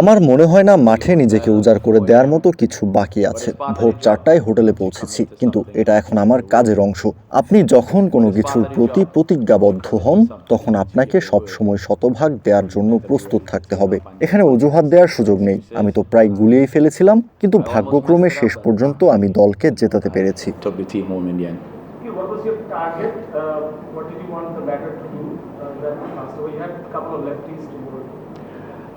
আমার মনে হয় না মাঠে নিজেকে উজাড় করে দেওয়ার মতো কিছু বাকি আছে। ভোর চারটায় হোটেলে পৌঁছেছি কিন্তু এটা এখন আমার কাজের অংশ। আপনি যখন কোনো কিছুর প্রতি প্রতিজ্ঞাবদ্ধ হন তখন আপনাকে সবসময় শতভাগ দেওয়ার জন্য প্রস্তুত থাকতে হবে। এখানে অজুহাত দেওয়ার সুযোগ নেই। আমি তো প্রায় গুলিয়েই ফেলেছিলাম কিন্তু ভাগ্যক্রমে শেষ পর্যন্ত আমি দলকে জেতাতে পেরেছি। what? Uh, what did you want the batter to do? Uh, that so you had a couple of lefties to bowl. Um, it's, it's a tricky.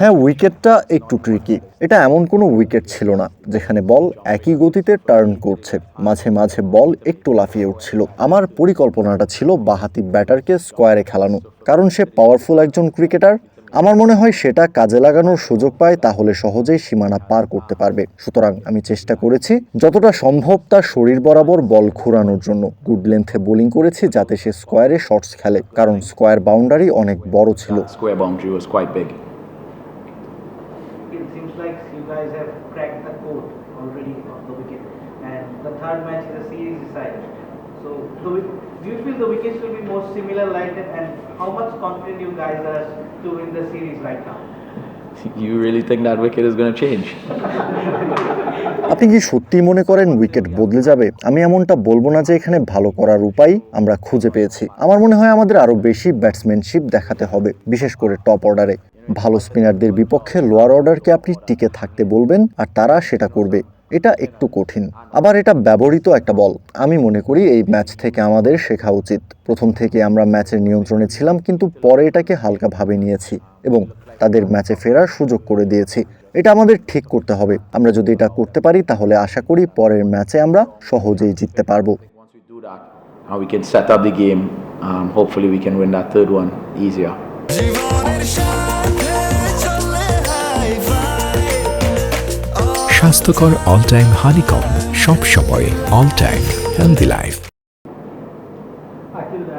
হ্যাঁ উইকেটটা একটু ট্রিকি এটা এমন কোনো উইকেট ছিল না, যেখানে বল একই গতিতে টার্ন করছে। মাঝে মাঝে বল একটু লাফিয়ে উঠছিল। আমার পরিকল্পনাটা ছিল বাহাতি ব্যাটারকে স্কোয়ারে খেলানো, কারণ সে পাওয়ারফুল একজন ক্রিকেটার আমার মনে হয় সেটা কাজে লাগানোর সুযোগ পায় তাহলে সহজেই সীমানা পার করতে পারবে। সুতরাং আমি চেষ্টা করেছি যতটা সম্ভব তার শরীর বরাবর বল খুঁড়ানোর জন্য। গুড লেন্থে বোলিং করেছি যাতে সে স্কোয়ারে শর্টস খেলে কারণ স্কোয়ার বাউন্ডারি অনেক বড় ছিল। So, You feel the wickets will be more similar like and how much confident you guys are to win the series right now? You really think that wicket is going to change? আপনি কি সত্যি মনে করেন wicket বদলে যাবে আমি এমনটা বলব না যে এখানে ভালো করার উপায় আমরা খুঁজে পেয়েছি আমার মনে হয় আমাদের আরও বেশি ব্যাটসম্যানশিপ দেখাতে হবে বিশেষ করে টপ অর্ডারে ভালো স্পিনারদের বিপক্ষে লোয়ার অর্ডারকে আপনি টিকে থাকতে বলবেন আর তারা সেটা করবে এটা একটু কঠিন। আবার এটা ব্যবহৃত একটা বল। আমি মনে করি এই ম্যাচ থেকে আমাদের শেখা উচিত। প্রথম থেকে আমরা ম্যাচের নিয়ন্ত্রণে ছিলাম কিন্তু পরে এটাকে হালকাভাবে নিয়েছি এবং তাদের ম্যাচে ফেরার সুযোগ করে দিয়েছি। এটা আমাদের ঠিক করতে হবে। আমরা যদি এটা করতে পারি তাহলে আশা করি পরের ম্যাচে আমরা সহজেই জিততে পারব। Once we do that and we can set up the game, um, hopefully we can win that third one easier. স্বাস্থ্যকর অল টাইম হানিকম সব সময় all time healthy life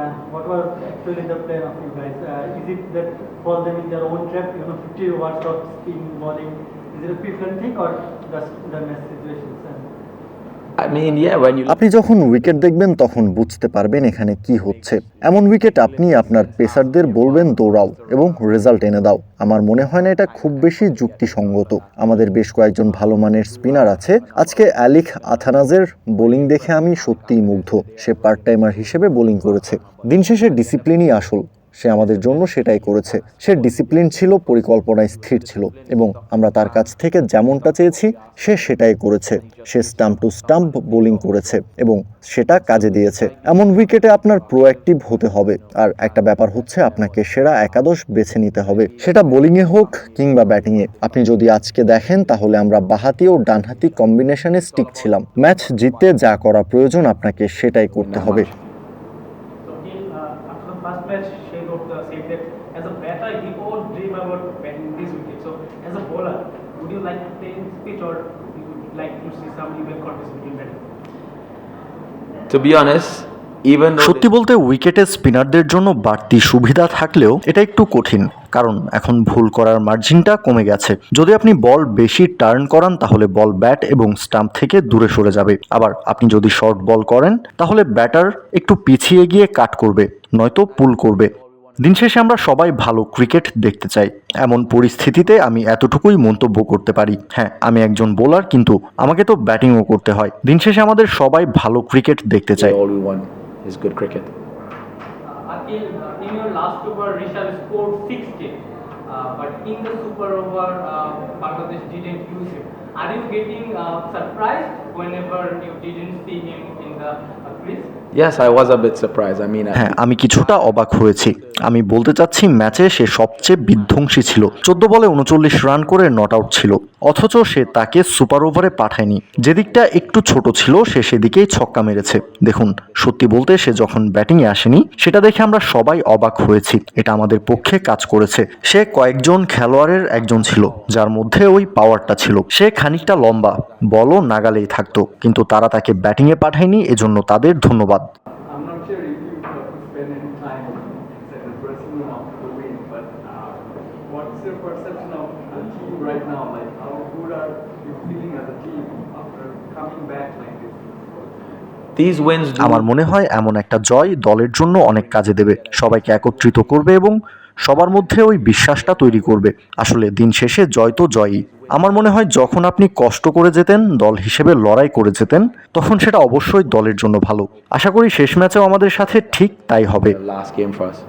uh, what was actually the plan of? Uh, is it that fall them in own trap, you know, 50 overs of spin bowling? Is it a different thing or just the mess situations? And I mean, yeah, when you আপনি যখন wicket দেখবেন, তখন বুঝতে পারবেন এখানে কি হচ্ছে। এমন উইকেট আপনি আপনার পেসারদের বলবেন, দৌড়াও এবং রেজাল্ট এনে দাও। আমার মনে হয় না এটা খুব বেশি যুক্তিসঙ্গত। আমাদের বেশ কয়েকজন ভালো মানের স্পিনার আছে। আজকে অ্যালিক আথানাজের বোলিং দেখে আমি সত্যিই মুগ্ধ। সে পার্ট টাইমার হিসেবে বোলিং করেছে। দিন শেষে ডিসিপ্লিনই আসল। সে আমাদের জন্য সেটাই করেছে। সে ডিসিপ্লিন ছিল, পরিকল্পনায় স্থির ছিল এবং আমরা তার কাছ থেকে যেমনটা চেয়েছি, সে সেটাই করেছে। সে স্টাম্প টু স্টাম্প বোলিং করেছে এবং সেটা কাজে দিয়েছে। এমন উইকেটে আপনার প্রোঅ্যাক্টিভ হতে হবে। আর একটা ব্যাপার হচ্ছে, আপনাকে সেরা একাদশ বেছে নিতে হবে। সেটা বোলিংয়ে হোক কিংবা ব্যাটিংয়ে আপনি যদি আজকে দেখেন, তাহলে আমরা বাহাতি ও ডানহাতি কম্বিনেশনে স্টিক ছিলাম। ম্যাচ জিততে যা করা প্রয়োজন, আপনাকে সেটাই করতে হবে So Gil, uh, after the first match, Shane wrote the said that as a batter, he won't dream about batting this wicket. So as a bowler, would you like to play in this pitch or you would like to be honest, সত্যি বলতে উইকেটে স্পিনারদের জন্য বাড়তি সুবিধা থাকলেও এটা একটু কঠিন। কারণ এখন ভুল করার মার্জিনটা কমে গেছে। যদি আপনি বল বেশি টার্ন করান তাহলে বল ব্যাট এবং স্টাম্প থেকে দূরে সরে যাবে। আবার আপনি যদি শর্ট বল করেন তাহলে ব্যাটার একটু পিছিয়ে গিয়ে কাট করবে নয়তো পুল করবে। দিন শেষে আমরা সবাই ভালো ক্রিকেট দেখতে চাই। এমন পরিস্থিতিতে আমি এতটুকুই মন্তব্য করতে পারি। হ্যাঁ আমি একজন বোলার কিন্তু আমাকে তো ব্যাটিংও করতে হয়। দিন শেষে আমাদের সবাই ভালো ক্রিকেট দেখতে চাই। হ্যাঁ আমি কিছুটা অবাক হয়েছি। আমি বলতে চাচ্ছি, ম্যাচে সে সবচেয়ে বিধ্বংসী ছিল। চোদ্দ বলে উনচল্লিশ রান করে নট আউট ছিল। অথচ সে তাকে সুপার ওভারে পাঠায়নি। যেদিকটা একটু ছোট ছিল, সে সেদিকেই ছক্কা মেরেছে। দেখুন, সত্যি বলতে সে যখন ব্যাটিংয়ে আসেনি, সেটা দেখে আমরা সবাই অবাক হয়েছি। এটা আমাদের পক্ষে কাজ করেছে। সে কয়েকজন খেলোয়াড়ের একজন ছিল, যার মধ্যে ওই পাওয়ারটা ছিল। সে খানিকটা লম্বা, বলও নাগালেই থাকতো, কিন্তু তারা তাকে ব্যাটিংয়ে পাঠায়নি, এজন্য তাদের ধন্যবাদ I'm not sure if you got to spend any time inside the dressing room after the win, but uh, what's your perception of the team right now? Like, how good are you feeling as a team after coming back like this? these wins do আমার মনে হয় এমন একটা জয় দলের জন্য অনেক কাজে দেবে সবাইকে একত্রিত করবে এবং সবার মধ্যে ওই বিশ্বাসটা তৈরি করবে আসলে দিন শেষে জয় তো জয়ই আমার মনে হয় যখন আপনি কষ্ট করে যেতেন দল হিসেবে লড়াই করে যেতেন তখন সেটা অবশ্যই দলের জন্য ভালো আশা করি শেষ ম্যাচেও আমাদের সাথে ঠিক তাই হবে The last game for us.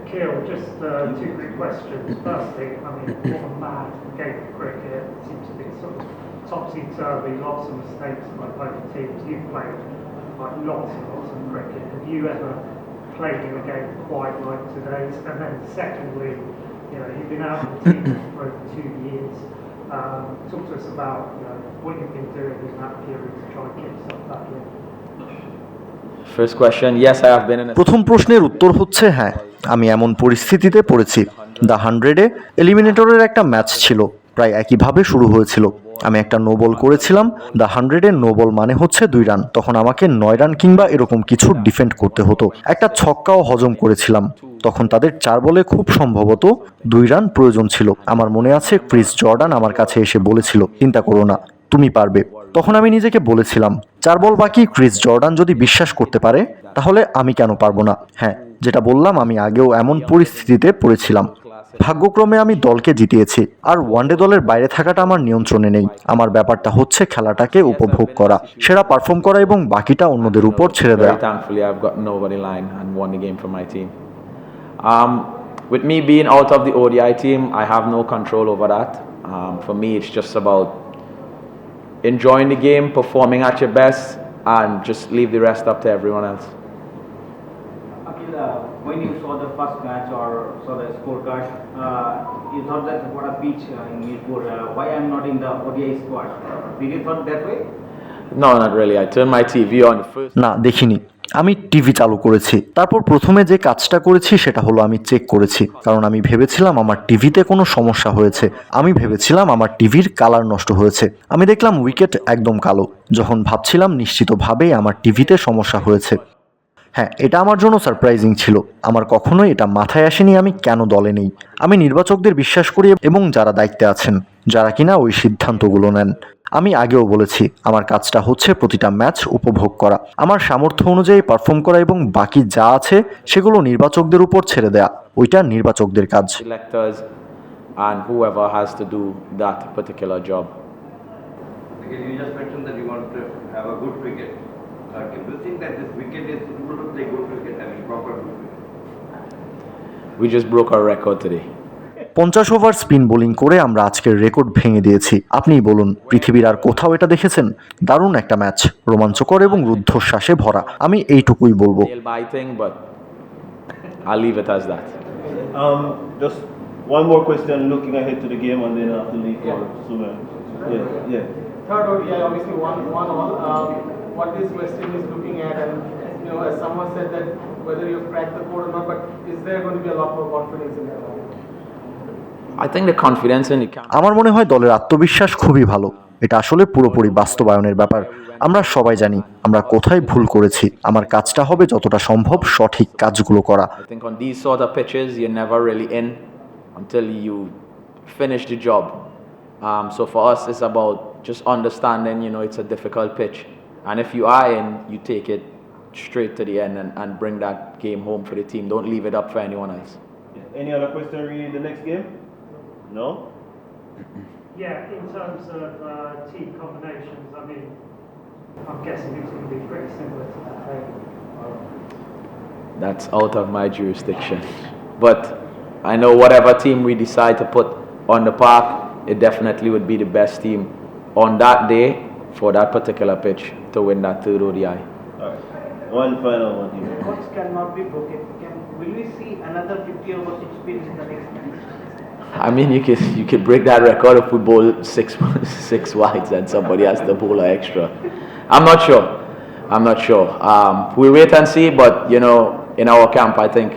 Akil, just uh, two quick questions. Firstly, I mean, what a mad game of cricket. It seems to be sort of topsy-turvy, lots of mistakes by both teams. You've played like lots and lots of cricket. Have you ever played in a game quite like today's? And then secondly, you know, you've been out of the team for over two years. Um, talk to us about you know, what you've been doing in that period to try and get yourself back in. First question, yes, I have been in a প্রথম প্রশ্নের উত্তর হচ্ছে হ্যাঁ আমি এমন পরিস্থিতিতে পড়েছি the হান্ড্রেডে এলিমিনেটরের একটা ম্যাচ ছিল প্রায় একইভাবে শুরু হয়েছিল। আমি একটা নো বল করেছিলাম দ্য হান্ড্রেডের নো বল মানে হচ্ছে দুই রান তখন আমাকে নয় রান কিংবা এরকম কিছু ডিফেন্ড করতে হতো। একটা ছক্কাও হজম করেছিলাম। তখন তাদের চার বলে খুব সম্ভবত দুই রান প্রয়োজন ছিল। আমার মনে আছে ক্রিস জর্ডান আমার কাছে এসে বলেছিল, চিন্তা করো না, তুমি পারবে। তখন আমি নিজেকে বলেছিলাম, চার বল বাকি, ক্রিস জর্ডান যদি বিশ্বাস করতে পারে, তাহলে আমি কেন পারব না? হ্যাঁ যেটা বললাম আমি আগেও এমন পরিস্থিতিতে পড়েছিলাম। ভাগ্যক্রমে আমি দলকে জিতিয়েছি, আর ওয়ানডে দলের বাইরে থাকাটা আমার নিয়ন্ত্রণে নেই। আমার ব্যাপারটা হচ্ছে খেলাটাকে উপভোগ করা, সেরা পারফর্ম করা এবং বাকিটা অন্যদের উপর ছেড়ে দেওয়া। um, Enjoying the game, performing at your best, and just leave the rest up to everyone else. Uh, when you saw the first match or saw the scorecard, uh, you thought that what a pitch uh, in Mirpur, uh, why I'm not in the ODI squad? Did you thought that way? No, not really. I turned my TV on the first. না দেখিনি আমি TV চালু করেছি তারপর প্রথমে যে কাজটা করেছি সেটা হলো আমি চেক করেছি কারণ আমি ভেবেছিলাম আমার টিভিতে কোনো সমস্যা হয়েছে আমি ভেবেছিলাম আমার টিভির কালার নষ্ট হয়েছে আমি দেখলাম উইকেট একদম কালো যখন ভাবছিলাম নিশ্চিতভাবেই আমার টিভিতে সমস্যা হয়েছে হ্যাঁ এটা আমার জন্য সারপ্রাইজিং ছিল। আমার কখনোই এটা মাথায় আসেনি আমি কেন দলে নেই। আমি নির্বাচকদের বিশ্বাস করি এবং যারা দায়িত্বে আছেন যারা কিনা ওই সিদ্ধান্তগুলো নেন। আমি আগেও বলেছি আমার কাজটা হচ্ছে প্রতিটা ম্যাচ উপভোগ করা। আমার সামর্থ্য অনুযায়ী পারফর্ম করা এবং বাকি যা আছে সেগুলো নির্বাচকদের উপর ছেড়ে দেয়া। ওইটা নির্বাচকদের কাজ। And whoever has to do that particular job. You just mentioned that you want to have a good cricket. Okay, do you think that this wicket is suitable to play good cricket? I mean, proper good cricket? We just broke our record today. পঞ্চাশ over spin bowling করে আমরা আজকের record ভেঙে দিয়েছি আপনিই বলুন পৃথিবীর আর কোথাও এটা দেখেছেন দারুণ একটা ম্যাচ রোমাঞ্চকর এবং রুদ্ধশ্বাসে ভরা আমি এইটুকুই বলব Nail biting, but I'll leave it as that. Um, just one more question, looking ahead to the game, and then I have to leave for Yeah, yeah. Third ODI, obviously one, one all. Um, what is West Indies looking at? And you know, as someone said that whether you've cracked the code or not, but is there going to be a lot more confidence in that? I think the confidence in the camp. আমার মনে হয় দলের আত্মবিশ্বাস খুবই ভালো এটা আসলে পুরোপুরি বাস্তবায়নের ব্যাপার আমরা সবাই জানি আমরা কোথায় ভুল করেছি আমার কাজটা হবে যতটা সম্ভব সঠিক কাজগুলো করা I think on these sort of pitches, you're never really in until you finish the job. Um, so for us, it's about just understanding, you know, it's a difficult pitch. And if you are in, you take it straight to the end and, and bring that game home for the team. Don't leave it up for anyone else. Any other question regarding the next game? No? Yeah, in terms of uh, team combinations, I mean, I'm guessing it's going to be pretty similar to that. eh? That's out of my jurisdiction. But I know whatever team we decide to put on the park, it definitely would be the best team on that day for that particular pitch to win that third ODI. Alright. One final one here. Records cannot be broken. Can, will we see another 50 over 6 spins in the next match? I mean, you could you could break that record if we bowl six six wides and somebody has to bowl an extra. I'm not sure. I'm not sure. Um, we'll wait and see. But you know, in our camp, I think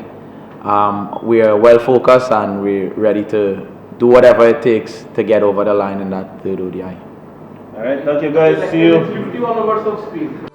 um, we are well focused and we're ready to do whatever it takes to get over the line in that third ODI. All right, thank you guys. See you. 51 on words of speech.